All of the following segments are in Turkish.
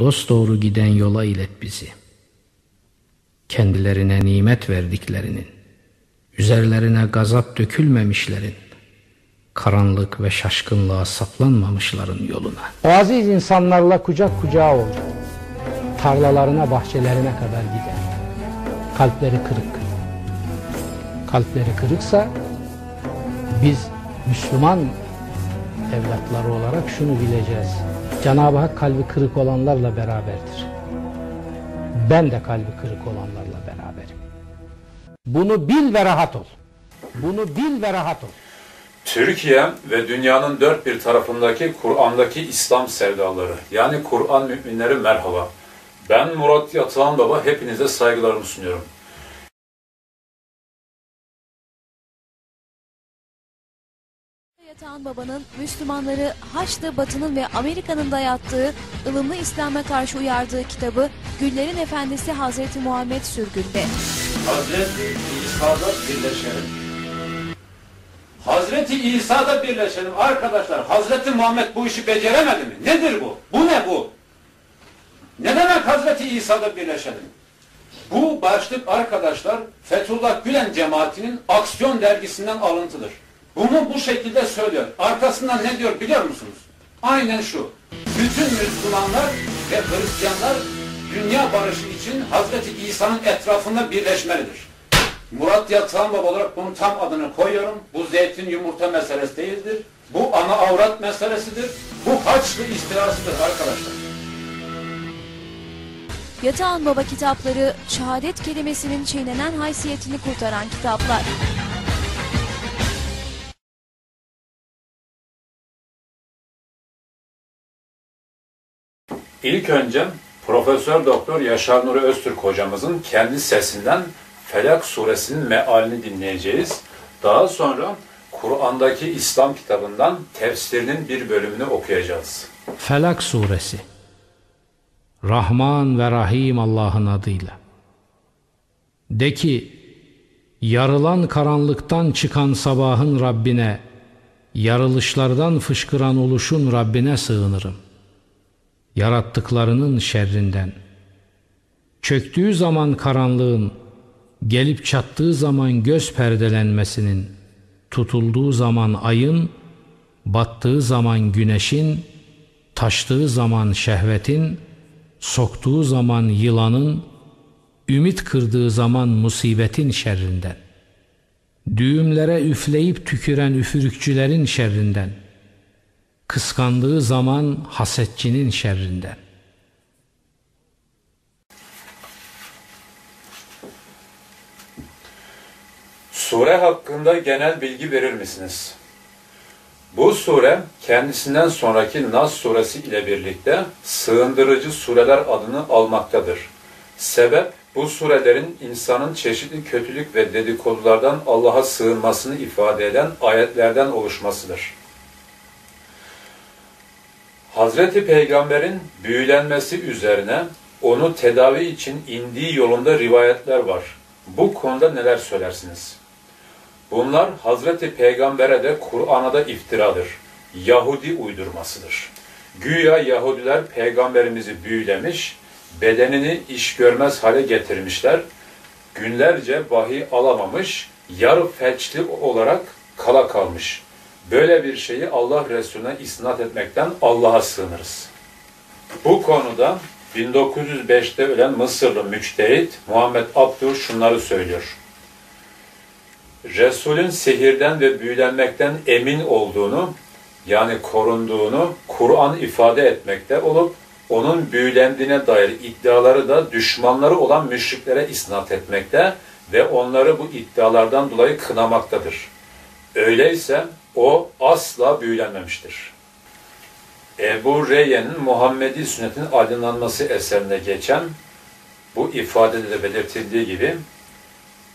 dost doğru giden yola ilet bizi. Kendilerine nimet verdiklerinin, üzerlerine gazap dökülmemişlerin, karanlık ve şaşkınlığa saplanmamışların yoluna. O aziz insanlarla kucak kucağa oldu. Tarlalarına, bahçelerine kadar gider. Kalpleri kırık. Kalpleri kırıksa biz Müslüman evlatları olarak şunu bileceğiz. Cenab-ı Hak kalbi kırık olanlarla beraberdir. Ben de kalbi kırık olanlarla beraberim. Bunu bil ve rahat ol. Bunu bil ve rahat ol. Türkiye ve dünyanın dört bir tarafındaki Kur'an'daki İslam sevdaları, yani Kur'an müminleri merhaba. Ben Murat Yatılan Baba, hepinize saygılarımı sunuyorum. Yatağan Baba'nın Müslümanları Haçlı Batı'nın ve Amerika'nın dayattığı ılımlı İslam'a karşı uyardığı kitabı Güllerin Efendisi Hazreti Muhammed Sürgün'de. Hazreti İsa'da birleşelim. Hazreti İsa'da birleşelim arkadaşlar. Hazreti Muhammed bu işi beceremedi mi? Nedir bu? Bu ne bu? Ne demek Hazreti İsa'da birleşelim? Bu başlık arkadaşlar Fethullah Gülen cemaatinin Aksiyon dergisinden alıntıdır. Bunu bu şekilde söylüyor. Arkasından ne diyor biliyor musunuz? Aynen şu. Bütün Müslümanlar ve Hristiyanlar dünya barışı için Hazreti İsa'nın etrafında birleşmelidir. Murat Yatağan Baba olarak bunun tam adını koyuyorum. Bu zeytin yumurta meselesi değildir. Bu ana avrat meselesidir. Bu haçlı istilasıdır arkadaşlar. Yatağan Baba kitapları şehadet kelimesinin çiğnenen haysiyetini kurtaran kitaplar. İlk önce Profesör Doktor Yaşar Nuri Öztürk hocamızın kendi sesinden Felak suresinin mealini dinleyeceğiz. Daha sonra Kur'an'daki İslam kitabından tefsirinin bir bölümünü okuyacağız. Felak suresi Rahman ve Rahim Allah'ın adıyla. De ki, yarılan karanlıktan çıkan sabahın Rabbine, yarılışlardan fışkıran oluşun Rabbine sığınırım. Yarattıklarının şerrinden. Çöktüğü zaman karanlığın, gelip çattığı zaman göz perdelenmesinin, tutulduğu zaman ayın, battığı zaman güneşin, taştığı zaman şehvetin, soktuğu zaman yılanın, ümit kırdığı zaman musibetin şerrinden, düğümlere üfleyip tüküren üfürükçülerin şerrinden, kıskandığı zaman hasetçinin şerrinden. Sure hakkında genel bilgi verir misiniz? Bu sure kendisinden sonraki Nas suresi ile birlikte sığındırıcı sureler adını almaktadır. Sebep bu surelerin insanın çeşitli kötülük ve dedikodulardan Allah'a sığınmasını ifade eden ayetlerden oluşmasıdır. Hazreti Peygamber'in büyülenmesi üzerine onu tedavi için indiği yolunda rivayetler var. Bu konuda neler söylersiniz? Bunlar Hazreti Peygamber'e de Kur'an'a da iftiradır. Yahudi uydurmasıdır. Güya Yahudiler peygamberimizi büyülemiş, bedenini iş görmez hale getirmişler, günlerce vahiy alamamış, yarı felçli olarak kala kalmış. Böyle bir şeyi Allah Resulüne isnat etmekten Allah'a sığınırız. Bu konuda 1905'te ölen Mısırlı müçtehit Muhammed Abdur şunları söylüyor. Resulün sihirden ve büyülenmekten emin olduğunu, yani korunduğunu Kur'an ifade etmekte olup, onun büyülendiğine dair iddiaları da düşmanları olan müşriklere isnat etmekte ve onları bu iddialardan dolayı kınamaktadır. Öyleyse o asla büyülenmemiştir. Ebu Reyyen'in Muhammedi sünnetin aydınlanması eserinde geçen bu ifadede de belirtildiği gibi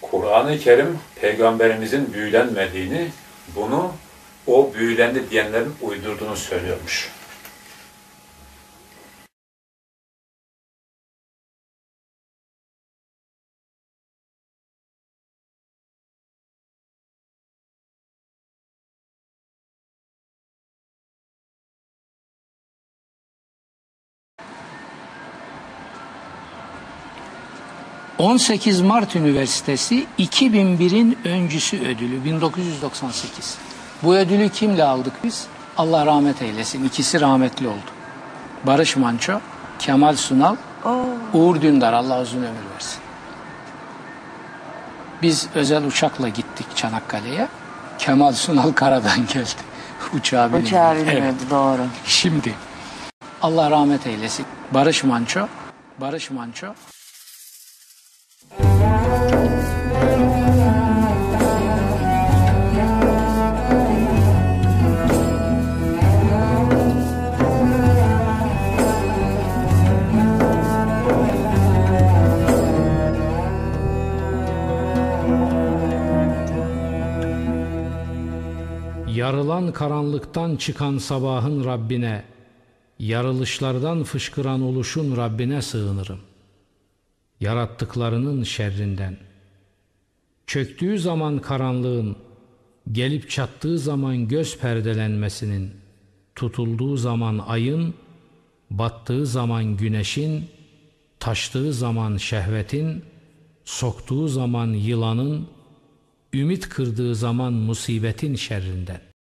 Kur'an-ı Kerim peygamberimizin büyülenmediğini, bunu o büyülendi diyenlerin uydurduğunu söylüyormuş. 18 Mart Üniversitesi 2001'in öncüsü ödülü 1998. Bu ödülü kimle aldık biz? Allah rahmet eylesin. İkisi rahmetli oldu. Barış Manço, Kemal Sunal, Uğur Dündar Allah uzun ömür versin. Biz özel uçakla gittik Çanakkale'ye. Kemal Sunal karadan geldi. Uçağa binildi. Uçağı Evet. bilmedi doğru. Şimdi Allah rahmet eylesin. Barış Manço, Barış Manço Yarılan karanlıktan çıkan sabahın Rabbine, yarılışlardan fışkıran oluşun Rabbine sığınırım. Yarattıklarının şerrinden. Çöktüğü zaman karanlığın, gelip çattığı zaman göz perdelenmesinin, tutulduğu zaman ayın, battığı zaman güneşin, taştığı zaman şehvetin, soktuğu zaman yılanın, ümit kırdığı zaman musibetin şerrinden.